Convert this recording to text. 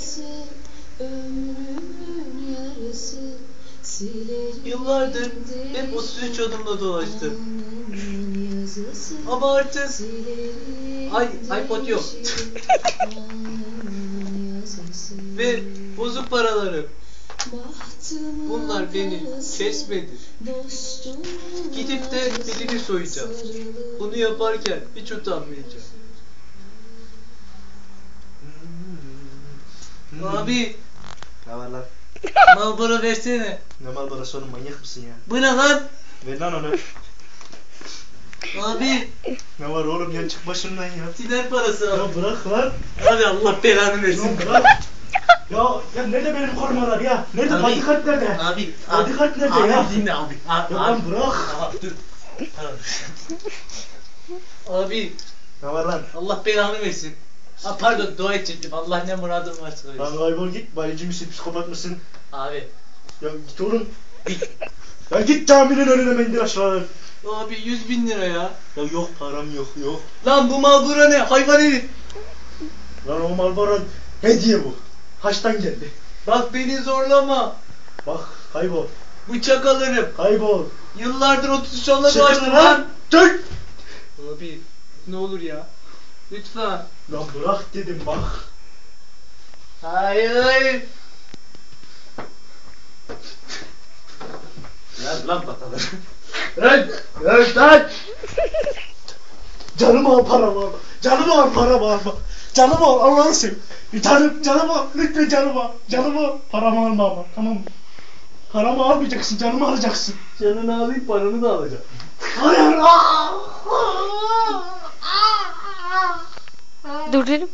yarası ömrümün yarısı silerim Yıllardır hep 33 adımla dolaştım. Ama artık Ay, iPod yok. yazısı. ve bozuk paralarım. Bunlar beni kesmedi. Gidip de belini soyacağım. Bunu yaparken hiç utanmayacağım. Abi Ne var lan? Marlboro versene. Ne mal burası oğlum manyak mısın ya? Bu ne lan? Ver lan onu. Abi Ne var oğlum ya çık başımdan ya. tiner parası abi. Ya bırak lan. Abi Allah belanı versin. Ya bırak. ya, ya nerede benim korumalar ya? Nerede Abi. bodyguard nerede? Abi, Bodyguard nerede abi, ya? dinle abi. Abi, Ya abi. lan bırak. Tamam dur. Abi Ne var lan? Allah belanı versin. Ha, pardon dua edecektim. Allah ne muradın varsa Lan versin. kaybol git. Bayıcı mısın psikopat mısın? Abi. Ya git oğlum. ya git caminin önüne mendil aşağı. Abi 100 bin lira ya. Ya yok param yok yok. Lan bu Marlboro ne? Hayvan herif. Lan o Marlboro hediye bu. Haçtan geldi. Bak beni zorlama. Bak kaybol. Bıçak alırım. Kaybol. Yıllardır 33 onunla Çıkın dolaştım lan. lan. Dön. Abi ne olur ya. Lütfen. Lan bırak dedim bak. Hayır. Ver lan pataları. Ver. Ver lan. Canımı al paramı al. Canımı al paramı alma. Canımı al Allah'ını seveyim. Bir tanem canımı al. Lütfen canımı al. Canımı al. Paramı alma ama. Tamam mı? Paramı almayacaksın. Canımı alacaksın. Canını alayım paranı da alacağım. Hayır. Aa! Durdurayım.